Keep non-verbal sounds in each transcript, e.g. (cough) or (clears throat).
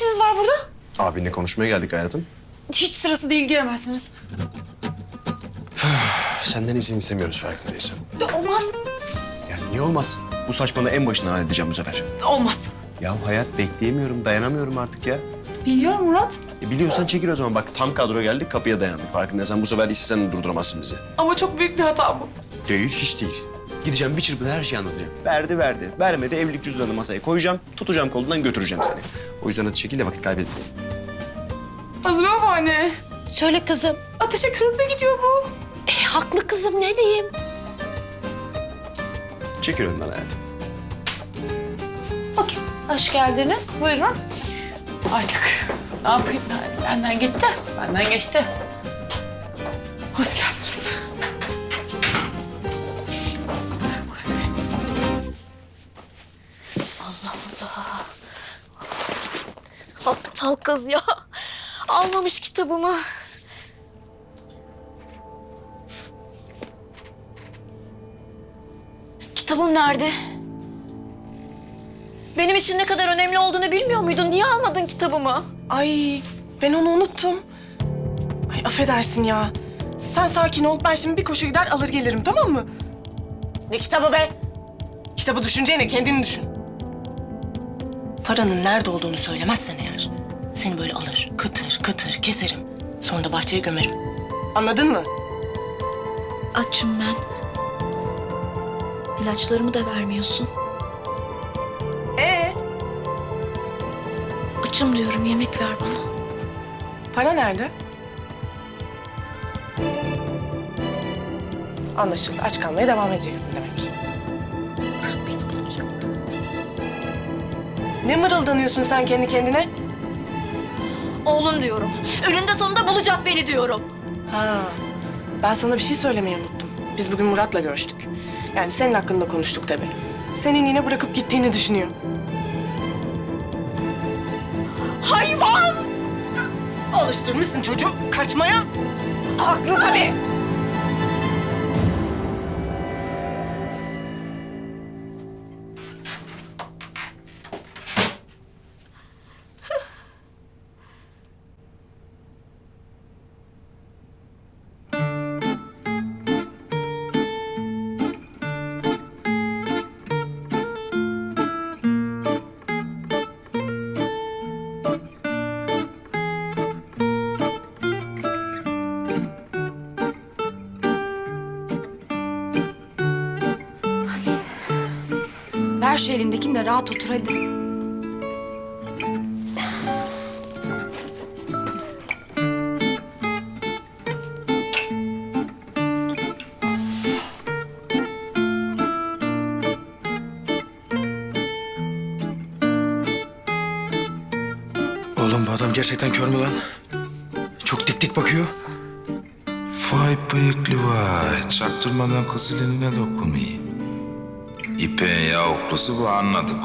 işiniz var burada? Abinle konuşmaya geldik hayatım. Hiç sırası değil giremezsiniz. (sighs) Senden izin istemiyoruz farkındaysan. De olmaz. Ya niye olmaz? Bu saçmalığı en başından halledeceğim bu sefer. Olmaz. Ya hayat bekleyemiyorum, dayanamıyorum artık ya. Biliyorum Murat. E biliyorsan çekil o zaman. Bak tam kadro geldik, kapıya dayandık. Farkındaysan bu sefer istesen de durduramazsın bizi. Ama çok büyük bir hata bu. Değil, hiç değil. Gideceğim bir çırpıda her şeyi anlatacağım. Verdi verdi. Vermedi evlilik cüzdanını masaya koyacağım. Tutacağım kolundan götüreceğim seni. O yüzden hadi çekil de vakit kaybetmeyin. Azmi babaanne. Söyle kızım. Ateşe körükle gidiyor bu. E, haklı kızım ne diyeyim? Çekil önden hayatım. Okey. Hoş geldiniz. Buyurun. Artık ne yapayım ben? Benden gitti. Benden geçti. Hoş geldiniz. Aptal kız ya. Almamış kitabımı. Kitabım nerede? Benim için ne kadar önemli olduğunu bilmiyor muydun? Niye almadın kitabımı? Ay ben onu unuttum. Ay affedersin ya. Sen sakin ol. Ben şimdi bir koşu gider alır gelirim tamam mı? Ne kitabı be? Kitabı düşüneceğine kendini düşün. Paranın nerede olduğunu söylemezsen eğer... ...seni böyle alır, kıtır kıtır keserim. Sonra da bahçeye gömerim. Anladın mı? Açım ben. İlaçlarımı da vermiyorsun. Ee, Açım diyorum yemek ver bana. para nerede? Anlaşıldı. Aç kalmaya devam edeceksin demek ki. Bırak beni bulacağım. Ne mırıldanıyorsun sen kendi kendine? Oğlum diyorum. Önünde sonunda bulacak beni diyorum. Ha, ben sana bir şey söylemeyi unuttum. Biz bugün Murat'la görüştük. Yani senin hakkında konuştuk tabii. Senin yine bırakıp gittiğini düşünüyor. Hayvan! Alıştırmışsın çocuğu kaçmaya. Haklı tabii. Şu elindekini de rahat otur hadi. Oğlum bu adam gerçekten kör mü lan? Çok dik dik bakıyor. Vay bıyıklı vay. Çaktırmadan kızın eline dokunuyor. İpek'in yavuklusu bu anladık.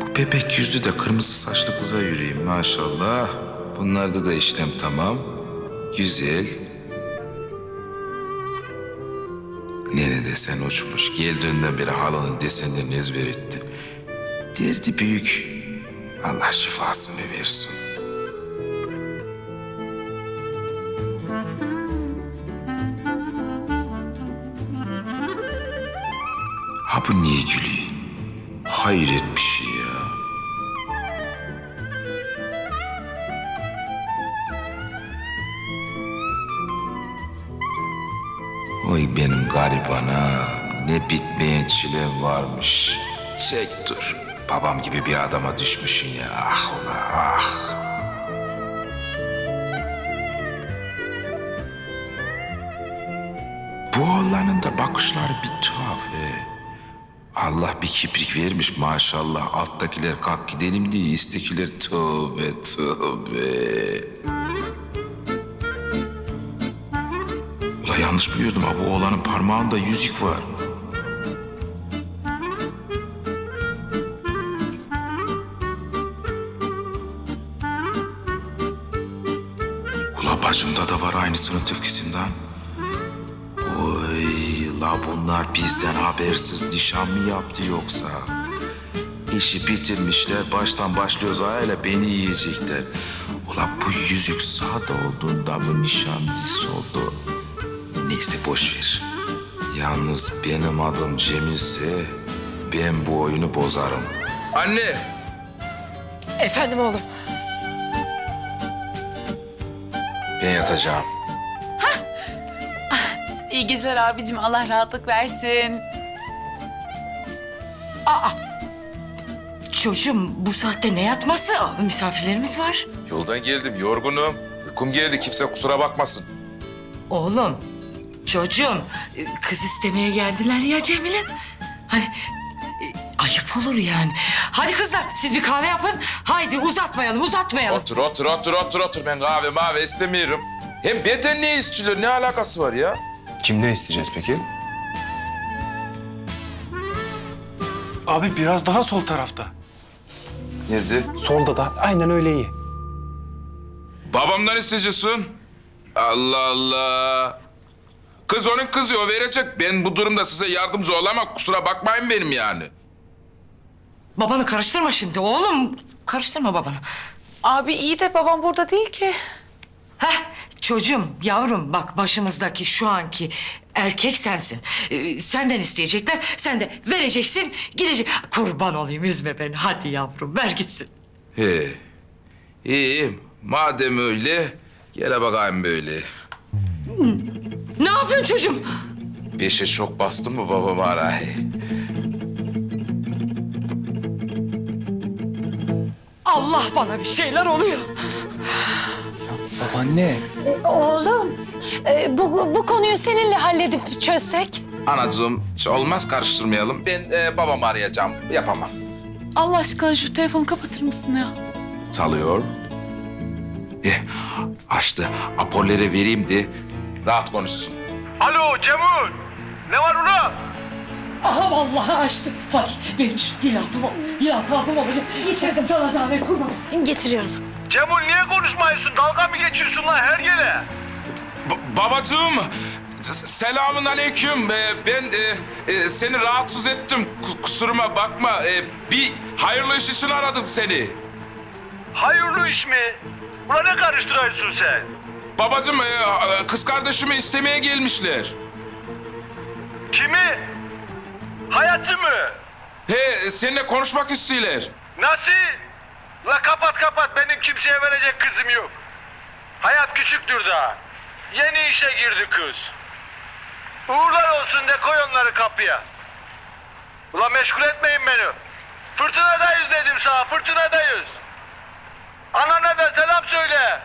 Bu bebek yüzlü de kırmızı saçlı kıza yürüyeyim maşallah. Bunlarda da işlem tamam. Güzel. Desen uçmuş. Geldiğinden beri halanın desenlerini ezber etti. Derdi büyük. Allah şifasını versin. Ha bu niye gülüyor? Hayret Oy benim garibana ne bitmeyen çilem varmış. Çek dur. Babam gibi bir adama düşmüşsün ya. Ah ulan ah. Bu oğlanın da bakışları bir tuhaf he. Allah bir kibrik vermiş maşallah. Alttakiler kalk gidelim diye istekiler tövbe tövbe. Yanlış biliyordum abi. Oğlanın parmağında yüzük var. Ula bacımda da var aynısının tepkisinden. Oy la bunlar bizden habersiz nişan mı yaptı yoksa? İşi bitirmişler baştan başlıyoruz ayağıyla beni yiyecekler. Ula bu yüzük sağda olduğunda mı nişanlısı oldu? Neyse boş ver. Yalnız benim adım Cemilse ben bu oyunu bozarım. Anne! Efendim oğlum. Ben yatacağım. İyi geceler abicim. Allah rahatlık versin. Çocuğum bu saatte ne yatması? Misafirlerimiz var. Yoldan geldim, yorgunum. Uykum geldi, kimse kusura bakmasın. Oğlum, çocuğum kız istemeye geldiler ya Cemil'im. Hani e, ayıp olur yani. Hadi kızlar siz bir kahve yapın. Haydi uzatmayalım uzatmayalım. Otur, otur, otur, otur, otur. Ben kahve mavi istemiyorum. Hem benden ne istiyorlar, ne alakası var ya? Kimden isteyeceğiz peki? Abi biraz daha sol tarafta. Nerede? Solda da aynen öyle iyi. Babamdan isteyeceksin. Allah Allah. Kız onun kızı, o verecek. Ben bu durumda size yardımcı olamam. Kusura bakmayın benim yani. Babanı karıştırma şimdi oğlum. Karıştırma babanı. Abi iyi de babam burada değil ki. Heh çocuğum yavrum bak başımızdaki şu anki erkek sensin. Ee, senden isteyecekler sen de vereceksin gidecek. Kurban olayım üzme beni hadi yavrum ver gitsin. He. İyi, madem öyle, gele bakayım böyle. Ne yapıyorsun çocuğum? Beşe çok bastın mı babam arayı? Allah bana bir şeyler oluyor. Babaanne. Oğlum, e, bu, bu konuyu seninle halledip çözsek. Anacığım, hiç olmaz karıştırmayalım. Ben e, babamı arayacağım, yapamam. Allah aşkına şu telefonu kapatır mısın ya? Çalıyor. Eh, açtı. Apollere vereyim de rahat konuşsun. Alo Cemil. Ne var ulan? Aha vallahi açtı. Fatih benim şu dil atımı, dil atımı olacak. Getirdim sana zahmet kurban. Getiriyorum. Cemil niye konuşmuyorsun? Dalga mı geçiyorsun lan her yere? Ba- babacığım, s- aleyküm. Ee, ben e, e, seni rahatsız ettim. Kus- kusuruma bakma. Ee, bir hayırlı iş için aradım seni. Hayırlı iş mi? Ulan ne karıştırıyorsun sen? Babacığım, e, kız kardeşimi istemeye gelmişler. Kimi? Hayatı mı? He, seninle konuşmak istiyorlar. Nasıl? La kapat kapat benim kimseye verecek kızım yok. Hayat küçüktür daha. Yeni işe girdi kız. Uğurlar olsun de koy onları kapıya. Ulan meşgul etmeyin beni. Fırtınadayız dedim sana fırtınadayız. Anana da selam söyle.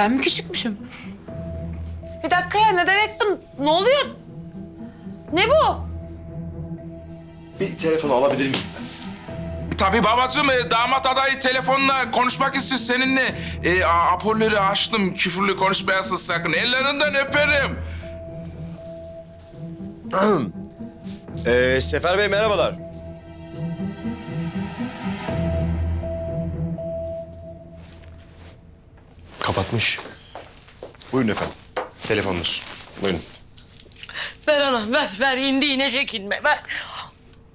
Ben mi küçükmüşüm? Bir dakika ya ne demek bu? Ne oluyor? Ne bu? Bir telefonu alabilir miyim? Tabii babacığım, e, damat adayı telefonla konuşmak istiyor seninle. E, a- Apollo'yu açtım, küfürlü konuşmayasın sakın. Ellerinden öperim. Ee, (clears throat) Sefer Bey merhabalar. Kapatmış. Buyurun efendim. Telefonunuz. Buyurun. Ver ana ver ver indi inecek inme ver.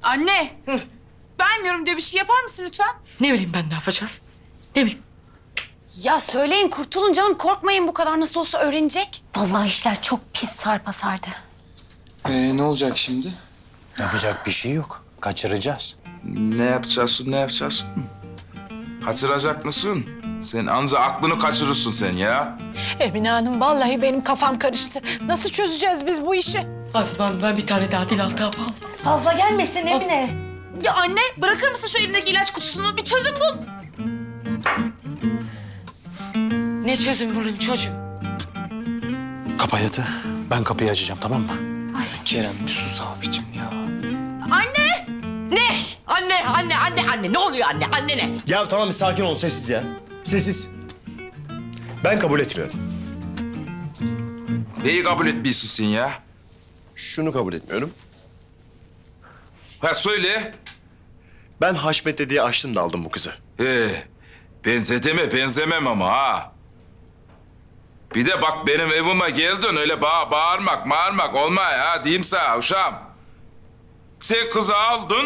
Anne. Vermiyorum diye bir şey yapar mısın lütfen? Ne bileyim ben ne yapacağız? Ne bileyim. Ya söyleyin kurtulun canım korkmayın bu kadar nasıl olsa öğrenecek. Vallahi işler çok pis sarpa sardı. Ee, ne olacak şimdi? Yapacak bir şey yok. Kaçıracağız. Ne yapacaksın, ne yapacaksın? Kaçıracak mısın? Sen anca aklını kaçırırsın sen ya. Emine Hanım vallahi benim kafam karıştı. Nasıl çözeceğiz biz bu işi? Azman ben bir tane daha dil altı yapalım. Fazla gelmesin Emine. Ya anne bırakır mısın şu elindeki ilaç kutusunu? Bir çözüm bul. Ne çözüm bulayım çocuğum? Kapa yatı. Ben kapıyı açacağım tamam mı? Kerem bir sus abicim ya. Anne! Ne? Anne, anne, anne, anne. Ne oluyor anne? Anne ne? Ya tamam bir sakin olun sessiz ya. Sessiz. Ben kabul etmiyorum. Neyi kabul etmiyorsun sen ya? Şunu kabul etmiyorum. Ha söyle. Ben Haşmet'e diye açtım da aldım bu kızı. Ee, benzeteme benzemem ama ha. Bir de bak benim evime geldin öyle bağ bağırmak bağırmak olmay ha diyeyim sana uşağım. Sen kızı aldın,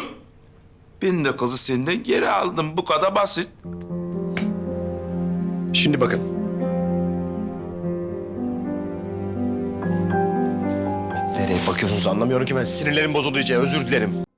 ben de kızı senden geri aldım. Bu kadar basit. Şimdi bakın. Nereye bakıyorsunuz anlamıyorum ki ben. Sinirlerim bozuldu iyice. Özür dilerim.